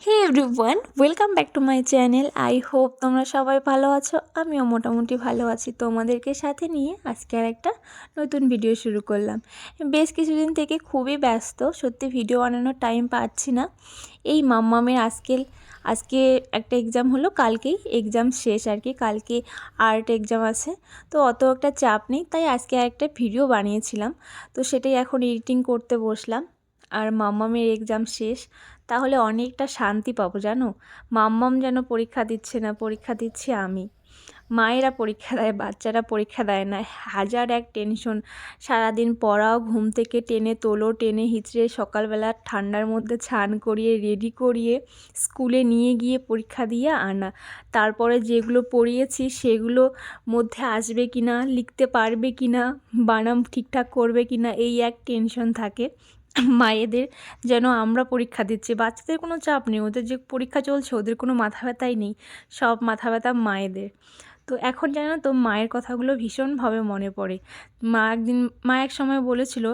Hey everyone welcome back to my channel I hope তোমরা সবাই ভালো আছো। আমিও মোটামুটি ভালো আছি। তোমাদেরকে সাথে নিয়ে আজকে আর একটা নতুন ভিডিও শুরু করলাম। বেশ কিছুদিন থেকে খুবই ব্যস্ত। সত্যি ভিডিও বানানোর টাইম পাচ্ছি না। এই মাম্মামের আজকের আজকে একটা এক্সাম হলো। কালকেই এক্সাম শেষ আর কি। কালকে আর্ট এক্সাম আছে। তো অত একটা চাপ নেই। তাই আজকে একটা ভিডিও বানিয়েছিলাম। তো সেটাই এখন এডিটিং করতে বসলাম। আর মাম্মামের এক্সাম শেষ, তাহলে অনেকটা শান্তি পাবো, জানো? মাম্মাম যেন পরীক্ষা দিচ্ছে না, পরীক্ষা দিচ্ছি আমি। মায়েরা পরীক্ষা দেয়, বাচ্চারা পরীক্ষা দেয় না। হাজার এক টেনশন সারাদিন পড়াও, ঘুম থেকে টেনে তোলো, টেনে হিচড়ে সকালবেলা ঠান্ডার মধ্যে ছান করিয়ে রেডি করিয়ে স্কুলে নিয়ে গিয়ে পরীক্ষা দিয়ে আনা। তারপরে যেগুলো পড়িয়েছি, সেগুলো মধ্যে আসবে কি না লিখতে পারবে কি না বানাম ঠিকঠাক করবে কি না এই এক টেনশন থাকে। মায়েদের যেন আমরা পরীক্ষা দিচ্ছি। বাচ্চাদের কোনো চাপ নেই, ওদের যে পরীক্ষা চলছে, ওদের কোনো মাথা ব্যথাই নেই, সব মাথা ব্যথা মায়েদের। তো এখন জানো তো, মায়ের কথাগুলো ভীষণভাবে মনে পড়ে। মা একদিন, মা এক সময় বলেছিল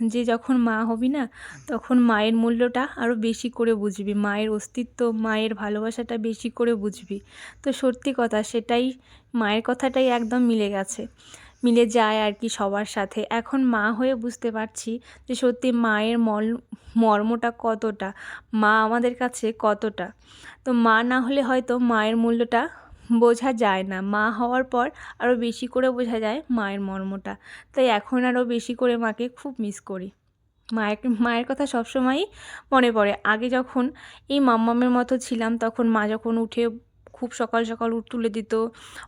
যে, যখন মা হবি না, তখন মায়ের মূল্যটা আরও বেশি করে বুঝবি। মায়ের অস্তিত্ব, মায়ের ভালোবাসাটা বেশি করে বুঝবি। তো সত্যি কথা, সেটাই, মায়ের কথাটাই একদম মিলে গেছে। মিলে যায় আর কি সবার সাথে। এখন মা হয়ে বুঝতে পারছি যে সত্যি মায়ের মল, মর্মটা কতটা, মা আমাদের কাছে কতটা। তো মা না হলে হয়তো মায়ের মূল্যটা বোঝা যায় না। মা হওয়ার পর আরও বেশি করে বোঝা যায় মায়ের মর্মটা। তাই এখন আরও বেশি করে মাকে খুব মিস করি। মায়ের মায়ের কথা সবসময়ই মনে পড়ে। আগে যখন এই মাম্মামের মতো ছিলাম, তখন মা যখন উঠে খুব সকাল সকাল উঠ তুলে দিত,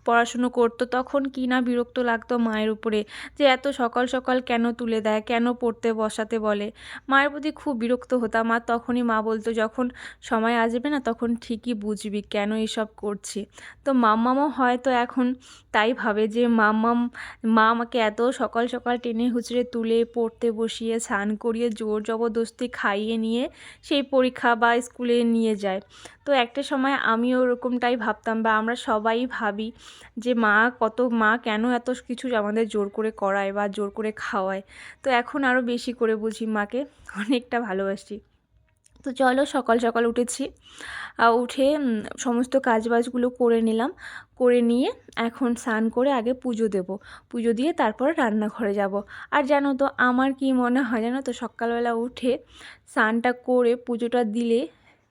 পড়াশুনো করতো, তখন কি না বিরক্ত লাগতো মায়ের উপরে যে এত সকাল সকাল কেন তুলে দেয়, কেন পড়তে বসাতে বলে। মায়ের প্রতি খুব বিরক্ত হতাম, আর তখনই মা বলতো, যখন সময় আসবে না, তখন ঠিকই বুঝবি কেন এসব করছি। তো মাম্মামও হয়তো এখন তাই ভাবে যে মাম্মাম, মা আমাকে এত সকাল সকাল টেনে হুচড়ে তুলে পড়তে বসিয়ে, স্নান করিয়ে, জোর জবরদস্তি খাইয়ে নিয়ে সেই পরীক্ষা বা স্কুলে নিয়ে যায়। তো একটা সময় আমিও ওরকমটাই ভাবতাম বা আমরা সবাই ভাবি যে মা কত, মা কেন এত কিছু আমাদের জোর করে করায় বা জোর করে খাওয়ায়। তো এখন আরও বেশি করে বুঝি মাকে, অনেকটা ভালোবাসি। তো চলো সকাল সকাল উঠেছি। উঠে সমস্ত কাজবাজগুলো করে নিলাম। করে নিয়ে এখন স্নান করে আগে পুজো দেব। পুজো দিয়ে তারপর রান্নাঘরে যাব। আর জানো তো, আমার কি মনে হয় জানো তো, সকালবেলা উঠে স্নানটা করে পুজোটা দিলে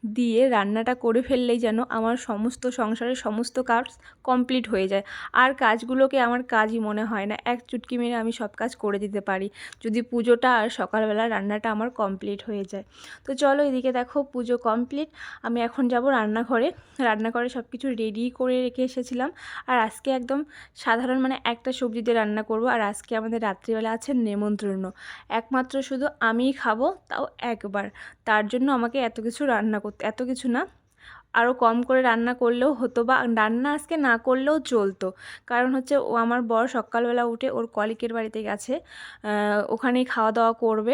দিয়ে রান্নাটা করে ফেললেই যেন আমার সমস্ত সংসারের সমস্ত কাজ কমপ্লিট হয়ে যায়। আর কাজগুলোকে আমার কাজই মনে হয় না, এক চুটকি মেরে আমি সব কাজ করে দিতে পারি। যদি পুজোটা আর সকালবেলা রান্নাটা আমার কমপ্লিট হয়ে যায়। তো চলো এদিকে দেখো পুজো কমপ্লিট। আমি এখন যাব রান্নাঘরে। রান্নাঘরে সব কিছু রেডি করে রেখে এসেছিলাম। আর আজকে একদম সাধারণ মানে একটা সবজি দিয়ে রান্না করব। আর আজকে আমাদের রাত্রিবেলা আছে নেমন্ত্রণ একমাত্র শুধু আমিই খাব, তাও একবার। তার জন্য আমাকে এত কিছু রান্না করতে এত কিছু না। আরও কম করে রান্না করলেও হতো বা রান্না আজকে না করলেও চলতো। কারণ হচ্ছে ও আমার বর সকালবেলা উঠে ওর কলিকের বাড়িতে গেছে। ওখানেই খাওয়া দাওয়া করবে।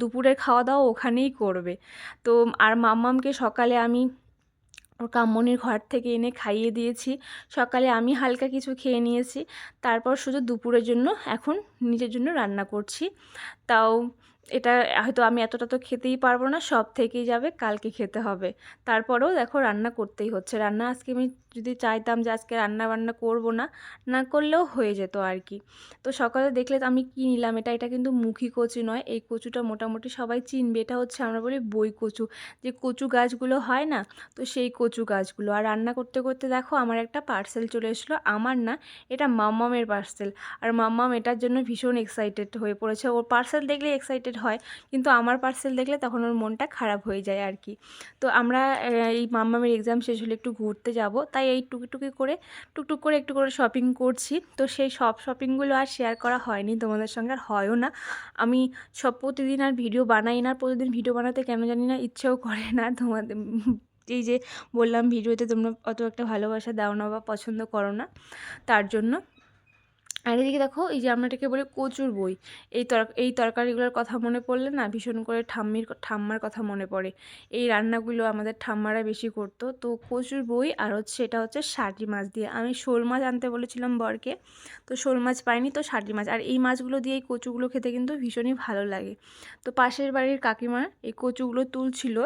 দুপুরের খাওয়া দাওয়া ওখানেই করবে। তো আর মাম্মামকে সকালে আমি ওর কাম্মনির ঘর থেকে এনে খাইয়ে দিয়েছি। সকালে আমি হালকা কিছু খেয়ে নিয়েছি। তারপর শুধু দুপুরের জন্য এখন নিজের জন্য রান্না করছি। তাও এটা হয়তো আমি এতটা তো খেতেই পারব না, সব থেকেই যাবে, কালকে খেতে হবে। তারপরেও দেখো রান্না করতেই হচ্ছে। রান্না আজকে আমি যদি চাইতাম যে আজকে রান্না বান্না করব না না করলেও হয়ে যেত আর কি তো সকালে দেখলে আমি কি নিলাম, এটা এটা কিন্তু মুখী কচু নয়, এই কচুটা মোটামুটি সবাই চিনবে। এটা হচ্ছে আমরা বলি বই কচু, যে কচু গাছগুলো হয় না, তো সেই কচু গাছগুলো। আর রান্না করতে করতে দেখো আমার একটা পার্সেল চলে এসলো আমার না এটা মাম্মামের পার্সেল আর মাম্মাম এটার জন্য ভীষণ এক্সাইটেড হয়ে পড়েছে। ওর পার্সেল দেখলে এক্সাইটেড হয়, কিন্তু আমার পার্সেল দেখলে তখন ওর মনটা খারাপ হয়ে যায় আর কি তো আমরা এই মাম্মামের এক্সাম শেষ হলে একটু ঘুরতে যাব, তাই এই টুকিটুকি করে, টুকটুক করে একটু করে শপিং করছি। তো সেই সব শপিংগুলো আর শেয়ার করা হয়নি, তোমাদের সঙ্গে আর হয়ও না। আমি সব প্রতিদিন আর ভিডিও বানাই না, প্রতিদিন ভিডিও বানাতে কেন জানি না ইচ্ছেও করে না। তোমাদের এই যে বললাম ভিডিওতে তোমরা অত একটা ভালোবাসা দাও না বা পছন্দ করো না। তার জন্য আর এদিকে দেখো, এই যে আমরা এটাকে বলি কচুর বই। এই তর, এই তরকারিগুলোর কথা মনে পড়লে না, ভীষণ করে ঠাম্মির ঠাম্মার কথা মনে পড়ে। এই রান্নাগুলো আমাদের ঠাম্মারা বেশি করতো। তো কচুর বই আর হচ্ছে এটা হচ্ছে শাটি মাছ দিয়ে। আমি শোল মাছ আনতে বলেছিলাম বরকে। তো শোল মাছ পাইনি, তো শাটি মাছ। আর এই মাছগুলো দিয়ে এই কচুগুলো খেতে কিন্তু ভীষণই ভালো লাগে। তো পাশের বাড়ির কাকিমা এই কচুগুলো তুলছিল।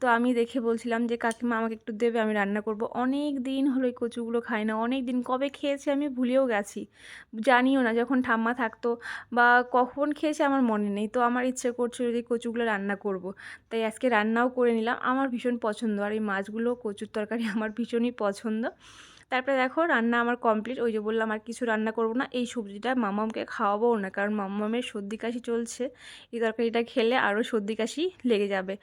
তো আমি দেখে বলছিলাম যে, কাকিমা, আমাকে একটু দেবে, আমি রান্না করব। অনেক দিন হলো এই কচুগুলো খাই না। অনেক দিন কবে খেয়েছি আমি ভুলেও গেছি। জানিও না যখন ঠাম্মা থাকতো বা কখন খেয়েছে আমার মনে নেই। তো আমার ইচ্ছে করছিল যদি কচুগুলো রান্না করব। তাই আজকে রান্নাও করে নিলাম। আমার ভীষণ পছন্দ। আর এই মাছগুলো কচুর তরকারি আমার ভীষণই পছন্দ। তারপরে দেখো রান্না আমার কমপ্লিট। ওই যে বললাম আর কিছু রান্না করব না। এই সবজিটা মামামকে খাওয়াবোও না, কারণ মামামের সর্দি কাশি চলছে। এই তরকারিটা খেলে আরও সর্দি কাশি লেগে যাবে।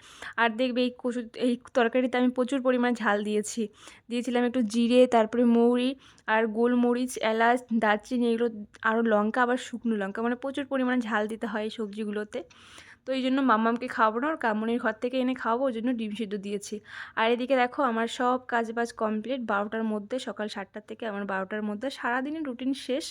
আর দেখবে এই কচু, এই তরকারিতে আমি প্রচুর পরিমাণ ঝাল দিয়েছি। দিয়েছিলাম একটু জিরে, তারপরে মৌরি আর গোলমরিচ, এলাচ, দারচিনি, এগুলো আরও লঙ্কা, আবার শুকনো লঙ্কা। মানে প্রচুর পরিমাণে ঝাল দিতে হয় এই সবজিগুলোতে। তো এই জন্য মাম্মামকে খাওয়াবো না ওর কামনির ঘর থেকে এনে খাওয়াবো, ওই জন্য ডিম সিদ্ধ দিয়েছি। আর এদিকে দেখো, আমার সব কাজ বাজ কমপ্লিট বারোটার মধ্যে, সকাল সাতটার থেকে আমার বারোটার মধ্যে, সারাদিনের রুটিন শেষ।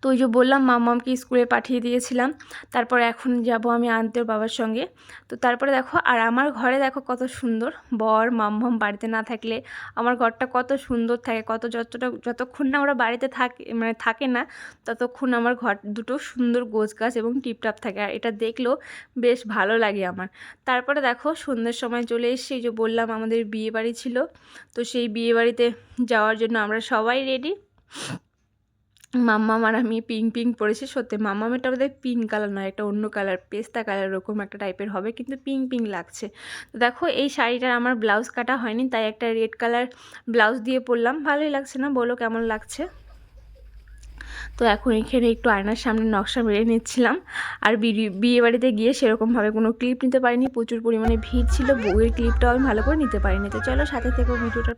তো ওই যে বললাম, মাম্মামকে স্কুলে পাঠিয়ে দিয়েছিলাম। তারপর এখন যাব আমি আনতে ওর বাবার সঙ্গে। তো তারপরে দেখো, আর আমার ঘরে দেখো কত সুন্দর। বর, মাম্মাম বাড়িতে না থাকলে আমার ঘরটা কত সুন্দর থাকে, কত যতটা, যতক্ষণ না ওরা বাড়িতে থাকে মানে থাকে না, ততক্ষণ আমার ঘর দুটো সুন্দর গোছ গাছ এবং টিপটাপ থাকে। আর এটা দেখলেও বেশ ভালো লাগে আমার। তারপরে দেখো, সন্ধ্যের সময় চলে এসেছি। যে বললাম, আমাদের বিয়ে বাড়ি ছিল। তো সেই বিয়ে বাড়িতে যাওয়ার জন্য আমরা সবাই রেডি মাম্মাম আর আমি পিঙ্ক পিঙ্ক পরেছি। সত্যি মাম্মামেরটা বোধ হয় পিঙ্ক কালার নয়, একটা অন্য কালার, পেস্তা কালার এরকম একটা টাইপের হবে, কিন্তু পিঙ্ক পিঙ্ক লাগছে। তো দেখো, এই শাড়িটার আমার ব্লাউজ কাটা হয়নি, তাই একটা রেড কালার ব্লাউজ দিয়ে পরলাম। ভালোই লাগছে না? বলো কেমন লাগছে? তো এখন এখানে একটু আয়নার সামনে নকশা মেরে নিচ্ছিলাম। আর বিয়ে বাড়িতে গিয়ে সেরকমভাবে কোনো ক্লিপ নিতে পারিনি, প্রচুর পরিমাণে ভিড় ছিল, বউয়ের ক্লিপটাও আমি ভালো করে নিতে পারিনি। তো চলো সাথে থেকেও ভিডিওটা